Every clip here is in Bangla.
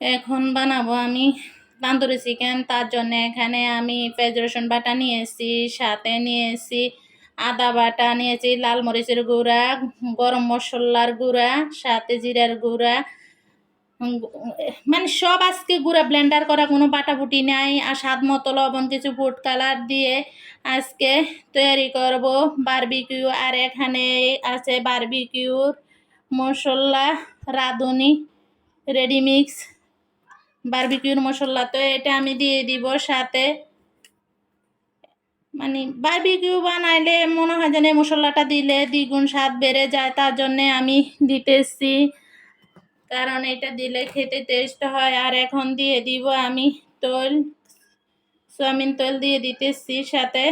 এখন বানাবো আমি তান্দুরি চিকেন। তার জন্য এখানে আমি পেঁয়াজ রসুন বাটা নিয়েছি, সাথে নিয়েছি আদা বাটা, নিয়েছি লাল মরিচের গুঁড়া, গরম মশলার গুঁড়া, সাথে জিরার গুঁড়া। মানে সব আজকে গুঁড়া ব্লেন্ডার করা কোনো বাটাবুটি নাই আর স্বাদ মতো লবণ, কিছু ফুড কালার দিয়ে আজকে তৈরি করব বারবিকিউ। আর এখানে আছে বারবিকিউর মশলা, রাঁধুনি রেডিমিক্স বারবিকিউর মশলা, তো এটা আমি দিয়ে দিব সাথে। মানে বারবিকিউ বানাইলে মনে হয় যেন মশলাটা দিলে দ্বিগুণ স্বাদ বেড়ে যায়, তার জন্যে আমি দিতেছি। কারণ এটা দিলে খেতে টেস্ট হয়। আর এখন দিয়ে দিব আমি তৈল, সোয়াবিন তৈল দিয়ে দিতেছি সাথে।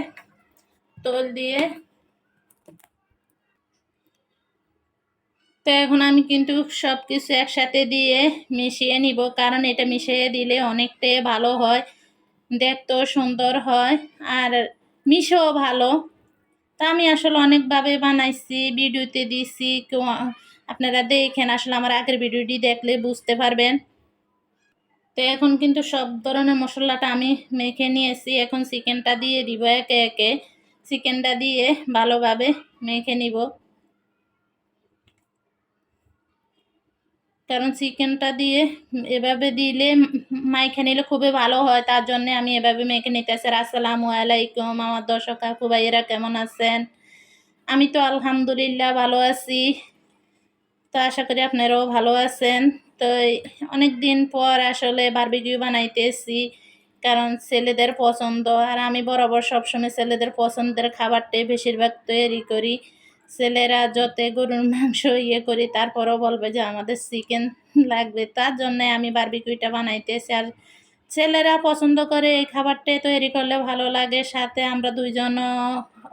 তৈল দিয়ে তো এখন আমি কিন্তু সব কিছু একসাথে দিয়ে মিশিয়ে নিব, কারণ এটা মিশিয়ে দিলে অনেকটাই ভালো হয়, দেখতেও সুন্দর হয় আর মিশেও ভালো। তা আমি আসলে অনেকভাবে বানাইছি, ভিডিওতে দিছি, কেউ আপনারা দেখেন, আসলে আমার আগের ভিডিওটি দেখলে বুঝতে পারবেন। তো এখন কিন্তু সব ধরনের মশলাটা আমি মেখে নিয়েছি, এখন চিকেনটা দিয়ে দিব একে একে, চিকেনটা দিয়ে ভালোভাবে মেখে নিব। কারণ চিকেনটা দিয়ে এভাবে দিলে মাইখে নিলে খুবই ভালো হয়। তার জন্য আমি এভাবে মেখে নিতেছি। আসসালামু আলাইকুম আমার দর্শক কাকু ভাইয়েরা কেমন আছেন? আমি তো আলহামদুলিল্লাহ ভালো আছি। তো আশা করি আপনারাও ভালো আছেন। তো অনেক দিন পর আসলে বারবিকিউ বানাইতেছি, কারণ ছেলেদের পছন্দ। আর আমি বরাবর সবসময় ছেলেদের পছন্দের খাবারটাই বেশিরভাগ তৈরি করি। ছেলেরা যত গরুর মাংস ইয়ে করি, তারপরও বলবে যে আমাদের চিকেন লাগবে। তার জন্য আমি বারবিকিউটা বানাইতেছি। আর ছেলেরা পছন্দ করে এই খাবারটাই তৈরি করলে ভালো লাগে। সাথে আমরা দুইজনও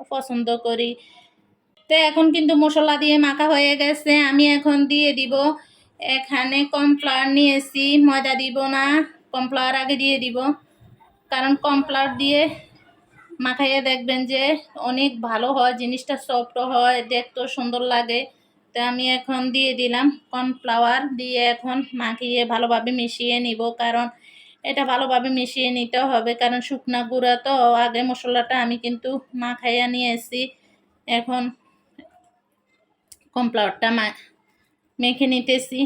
পছন্দ করি। তো এখন কিন্তু মশলা দিয়ে মাখা হয়ে গেছে। আমি এখন দিয়ে দিব। এখানে কর্নফ্লাওয়ার নিয়েছি। ময়দা দিব না। কর্নফ্লাওয়ার আগে দিয়ে দিব। কারণ কর্নফ্লাওয়ার দিয়ে মাখাইয়ে দেখবেন যে অনেক ভালো হয়, জিনিসটা সফট হয়, দেখতেও সুন্দর লাগে। তো আমি এখন দিয়ে দিলাম কর্নফ্লাওয়ার দিয়ে এখন মাখিয়ে ভালোভাবে মিশিয়ে নিব, কারণ এটা ভালোভাবে মিশিয়ে নিতে হবে, কারণ শুকনা গুঁড়া তো আগে মশলাটা আমি কিন্তু মাখাইয়া নিয়েছি। এখন কর্নফ্লাওয়ারটা মা, মেখে নিতেছি।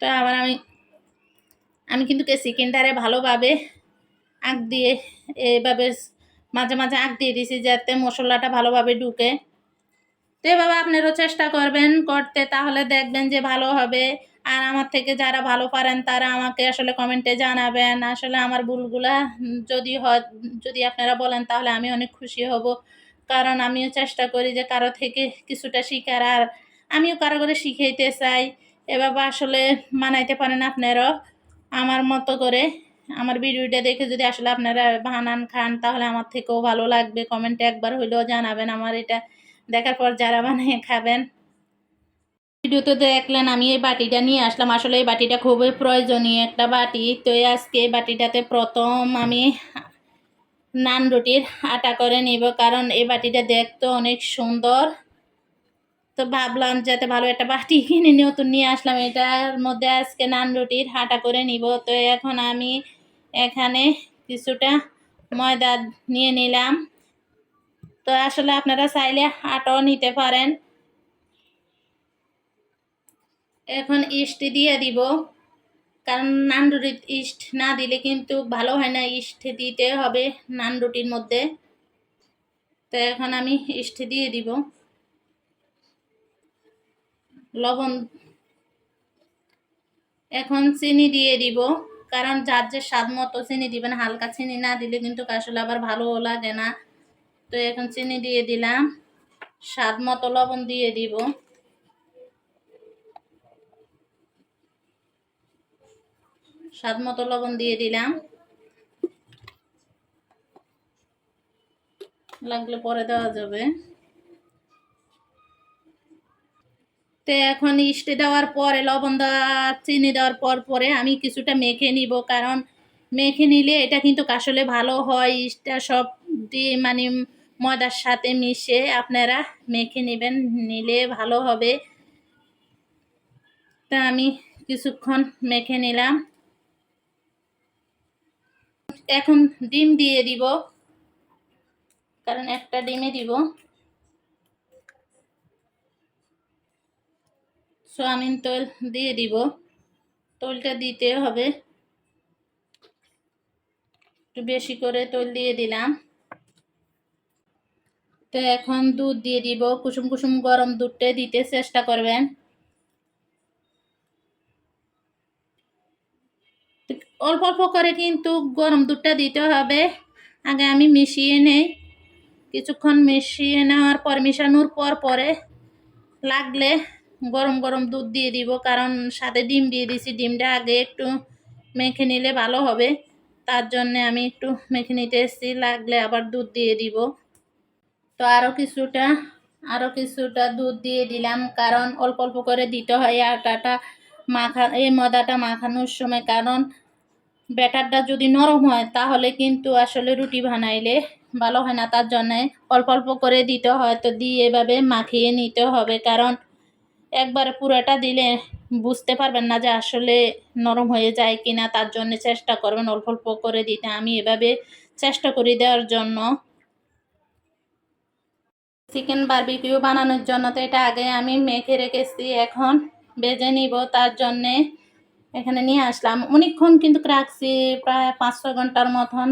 তো আবার আমি আমি কিন্তু চিকেনটারে ভালোভাবে আগ দিয়ে এভাবে মাঝে মাঝে আগ দিয়ে দিছি যাতে মশলাটা ভালোভাবে ঢুকে। তো এভাবে আপনারও চেষ্টা করবেন করতে, তাহলে দেখবেন যে ভালো হবে। আর আমার থেকে যারা ভালো পারেন, তারা আমাকে আসলে কমেন্টে জানাবেন। আসলে আমার ভুলগুলা যদি হয়, যদি আপনারা বলেন, তাহলে আমি অনেক খুশি হব। কারণ আমিও চেষ্টা করি যে কারও থেকে কিছুটা শিখার, আর আমিও কারও করে শিখাইতে চাই। এভাবে আসলে মানাইতে পারেন আপনারাও, আমার মতো করে। আমার ভিডিওটা দেখে যদি আসলে আপনারা বানান, খান, তাহলে আমার থেকেও ভালো লাগবে। কমেন্টে একবার হইলেও জানাবেন আমার এটা। দেখার পর যারা বানিয়ে খাবেন। ভিডিওতে দেখলেন, আমি এই বাটিটা নিয়ে আসলাম। আসলে এই বাটিটা খুবই প্রয়োজনীয় একটা বাটি। তো আজকে এই বাটিটাতে প্রথম আমি নান রুটির আটা করে নিব, কারণ এই বাটিটা দেখতে অনেক সুন্দর। তো ভাবলাম যাতে ভালো একটা বাটি কিনে নতুন নিয়ে আসলাম। এটার মধ্যে আজকে নান রুটির আটা করে নিব। তো এখন আমি এখানে কিছুটা ময়দা নিয়ে নিলাম। তো আসলে আপনারা চাইলে আটাও নিতে পারেন। এখন ইস্ট দিয়ে দিব। কারণ নান রুটির ইস্ট না দিলে কিন্তু ভালো হয় না ইস্ট দিতে হবে নান রুটির মধ্যে। তো এখন আমি ইস্ট দিয়ে দিব। লবণ। এখন চিনি দিয়ে দিব। কারণ যার যে স্বাদ মতো চিনি দিবেন, হালকা চিনি না দিলে কিন্তু আসলে আবার ভালো লাগে না। তো এখন চিনি দিয়ে দিলাম। স্বাদ মতো লবণ দিয়ে দিব। স্বাদ মতো লবণ দিয়ে দিলাম। লাগলে পরে দেওয়া যাবে। তো এখন ইস্টে দেওয়ার পরে, লবণ দেওয়া, চিনি দেওয়ার পর পরে আমি কিছুটা মেখে নিব। কারণ মেখে নিলে এটা কিন্তু আসলে ভালো হয়, ইস্টটা সব দিয়ে মানে ময়দার সাথে মিশে আপনারা মেখে নেবেন, নিলে ভালো হবে। তা আমি কিছুক্ষণ মেখে নিলাম। এখন ডিম দিয়ে দিব। কারণ একটা ডিমে দিব। সোয়াবিন তেল দিয়ে দিব। তেলটা দিতে হবে। একটু বেশি করে তেল দিয়ে দিলাম। তো এখন দুধ দিয়ে দিব। কুসুম কুসুম গরম দুধটা দিতে চেষ্টা করবেন। অল্প অল্প করে কিন্তু গরম দুধটা দিতে হবে। আগে আমি মিশিয়ে নেই। কিছুক্ষণ মিশিয়ে নেওয়ার পর, মিশানোর পর পরে লাগলে গরম গরম দুধ দিয়ে দিব, কারণ সাথে ডিম দিয়ে দিছি। ডিমটা আগে একটু মেখে নিলে ভালো হবে। তার জন্যে আমি একটু মেখে নিতে এসেছি, লাগলে আবার দুধ দিয়ে দিব। তো আরও কিছুটা আরও কিছুটা দুধ দিয়ে দিলাম, কারণ অল্প অল্প করে দিতে হয় আটাটা মাখা, এই মদাটা মাখানোর সময়, কারণ ব্যাটারটা যদি নরম হয়, তাহলে কিন্তু আসলে রুটি বানাইলে ভালো হয় না। তার জন্যে অল্প অল্প করে দিতে হয়, তো দিয়ে এভাবে মাখিয়ে নিতে হবে, কারণ একবারে পুরোটা দিলে বুঝতে পারবেন না যে আসলে নরম হয়ে যায় কি না তার জন্য চেষ্টা করবেন অল্প অল্প করে দিতে। আমি এভাবে চেষ্টা করি দেওয়ার জন্য। চিকেন বারবিকিউ বানানোর জন্য তো এটা আগে আমি মেখে রেখেছি, এখন বেজে নিব, তার জন্যে এখানে নিয়ে আসলাম। অনেকক্ষণ কিন্তু রাখছি, প্রায় পাঁচ ছ ঘণ্টার মতন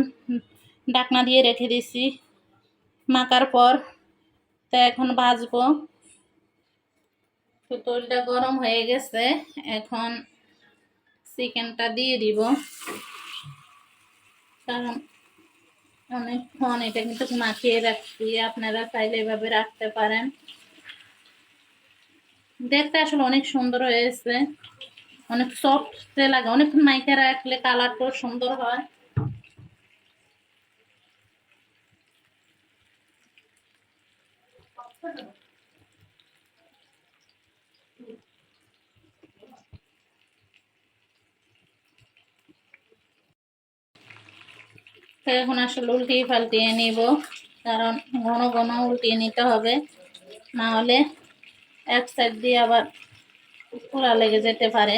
ডাকনা দিয়ে রেখে দিছি। মাখার পর তো এখন ভাজবো। তৈলটা গরম হয়ে গেছে। এখন চিকেনটা দিয়ে দিব। কারণ অনেকক্ষণ এটা কিন্তু মাখিয়ে রাখছি, আপনারা চাইলে এভাবে রাখতে পারেন। দেখতে আসলে অনেক সুন্দর হয়েছে। অনেক সফট লাগে অনেকক্ষণ মাইকে রাখলে কালারটাও সুন্দর হয়। তো এখন আসলে উল্টিয়ে পাল্টিয়ে নিব। কারণ ঘন ঘন উল্টিয়ে নিতে হবে। না হলে এক সাইড দিয়ে আবার পোড়া লেগে যেতে পারে।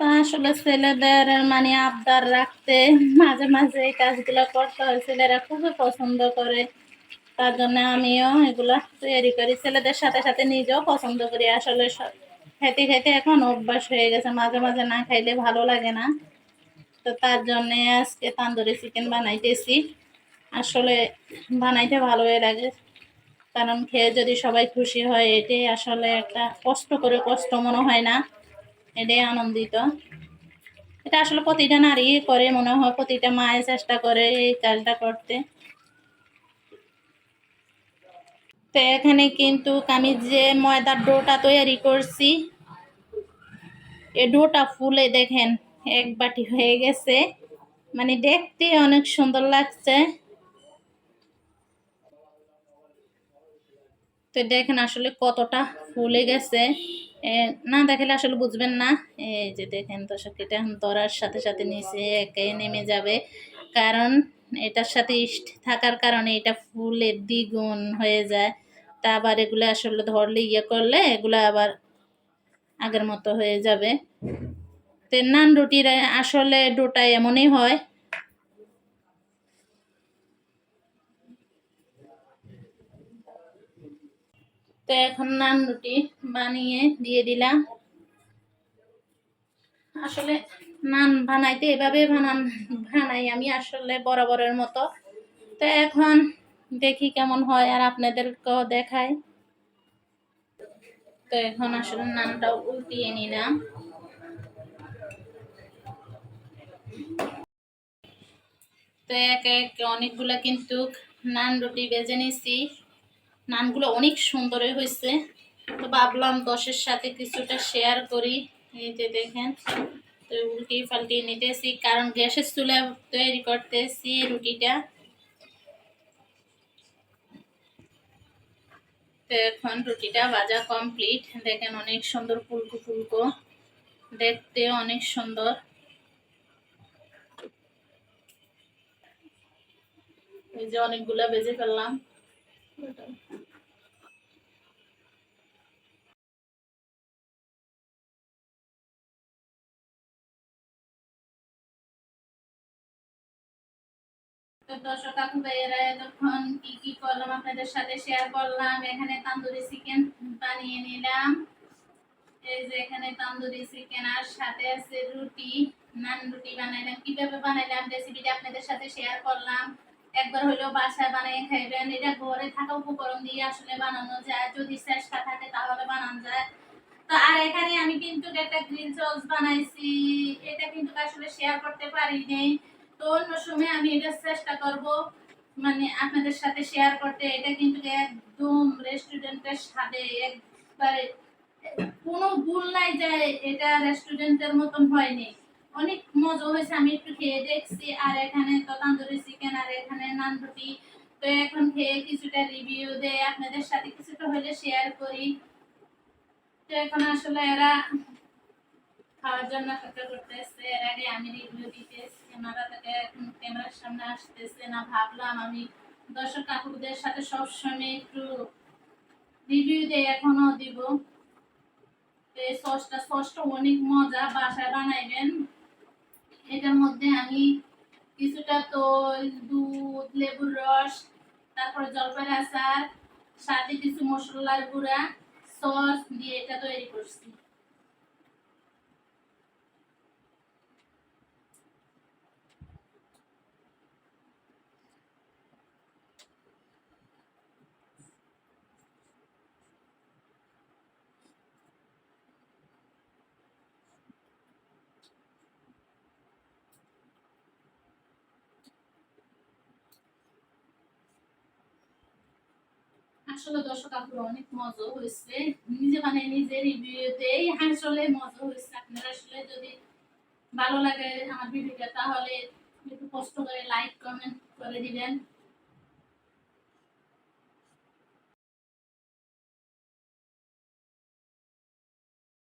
তা আসলে ছেলেদের মানে আবদার রাখতে মাঝে মাঝে এই কাজগুলো করতে হয়। ছেলেরা খুবই পছন্দ করে। তার জন্য আমিও এগুলো তৈরি করি। ছেলেদের সাথে সাথে নিজেও পছন্দ করি। আসলে খেতে খেতে এখন অভ্যাস হয়ে গেছে। মাঝে মাঝে না খাইলে ভালো লাগে না। তো তার জন্যে আজকে তান্দুরি চিকেন বানাইতেছি। আসলে বানাইতে ভালোই লাগে, কারণ খেয়ে যদি সবাই খুশি হয়, এটাই আসলে একটা কষ্ট করে কষ্ট মনে হয় না, এটাই আনন্দিত। এটা আসলে প্রতিটা নারী করে মনে হয়, প্রতিটা মায়ের চেষ্টা করে এই কাজটা করতে। তো এখানে কিন্তু আমি যে ময়দার ডোটা তৈরি করছি, এ ডোটা ফুলে দেখেন। এক বাটি হয়ে গেছে। মানে দেখতে অনেক সুন্দর লাগছে। তো দেখেন আসলে কতটা ফুলে গেছে। না দেখলে আসলে বুঝবেন না। এই যে দেখেন দর্শক, এটা দরার সাথে সাথে নিচে একে নেমে যাবে। কারণ এটার সাথে ইস্ট থাকার কারণে এটা ফুলের দ্বিগুণ হয়ে যায়। তা আবার এগুলো আসলে ধরলে ইয়ে করলে এগুলো আবার আগের মতো হয়ে যাবে। তো নান রুটির আসলে ডোটা এমনই হয়। তো এখন নান রুটি বানিয়ে দিয়ে দিলাম। আসলে নান বানাইতে এভাবে বানান, বানাই আমি আসলে বরাবরের মতো। তো এখন দেখি কেমন হয় আর আপনাদেরকেও দেখাই। তো এখন আসলে নানটাও উল্টিয়ে নিলাম। তো এক এক অনেকগুলো কিন্তু নান রুটি বেজে নিছি। নানগুলো অনেক সুন্দরই হয়েছে। তো ভাবলাম দশের সাথে কিছুটা শেয়ার করি। এই যে দেখেন, তো উল্টি পাল্টিয়ে নিতেছি, কারণ গ্যাসের চুলা তৈরি করতেছি রুটিটা। তো এখন রুটিটা ভাজা কমপ্লিট দেখেন অনেক সুন্দর ফুলকো ফুলকো, দেখতে অনেক সুন্দর। এই যে অনেকগুলা বেজে ফেললাম। দর্শক এতক্ষণ কি কি করলাম আপনাদের সাথে শেয়ার করলাম। এখানে তান্দুরি চিকেন বানিয়ে নিলাম। এই যে এখানে তান্দুরি চিকেন আর সাথে আছে রুটি, নান রুটি বানাইলাম। কীভাবে বানাইলাম রেসিপিটা আপনাদের সাথে শেয়ার করলাম। একবার হলেও বাসায় বানিয়ে খাইবেন। এটা ঘরে থাকা উপকরণ দিয়ে আসলে বানানো যায়। যদি চেষ্টা থাকে তাহলে বানানো যায়। তো আর এখানে আমি কিন্তু একটা গ্রিন সস বানাইছি। এটা কিন্তু আসলে শেয়ার করতে পারি পারিনি। তো অন্য সময় আমি এটা চেষ্টা করব মানে আপনাদের সাথে শেয়ার করতে। এটা কিন্তু একদম রেস্টুরেন্টের স্বাদে একবারে কোনো ভুল নাই যে এটা রেস্টুরেন্টের মতন হয়নি। অনেক মজা হয়েছে, আমি একটু খেয়ে দেখছি। আর এখানে তো তান্দুরি চিকেন আর এখানে নান রুটি। তো এখন খেয়ে কিছুটা রিভিউ দেয় আপনাদের সাথে কিছুটা হলে শেয়ার করি। তো এখন আসলে এরা খাওয়ার জন্য অপেক্ষা করতেছে। এর আগে আমি রিভিউ দিতেছি, ক্যামেরা এখন ক্যামেরার সামনে আসতেছে না, ভাবলাম আমি দর্শক কাকুদের সাথে সবসময় একটু রিভিউ দেই, এখনও দিব। এই সসটা সসটা অনেক মজা, বাসায় বানাইবেন। এটার মধ্যে আমি কিছুটা তোল, দুধ, লেবুর রস, তারপর জলপাই আচার, সাথে কিছু মশলার গুঁড়া, সস দিয়ে এটা তৈরি করছি। আসলে দর্শক আপুর অনেক মজা হয়েছে। নিজে মানে নিজে রিভিউ এই আসলে মজা হয়েছে। আপনারা আসলে যদি ভালো লাগে আমার ভিডিওটা তাহলে একটু কষ্ট করে লাইক কমেন্ট করে দিবেন।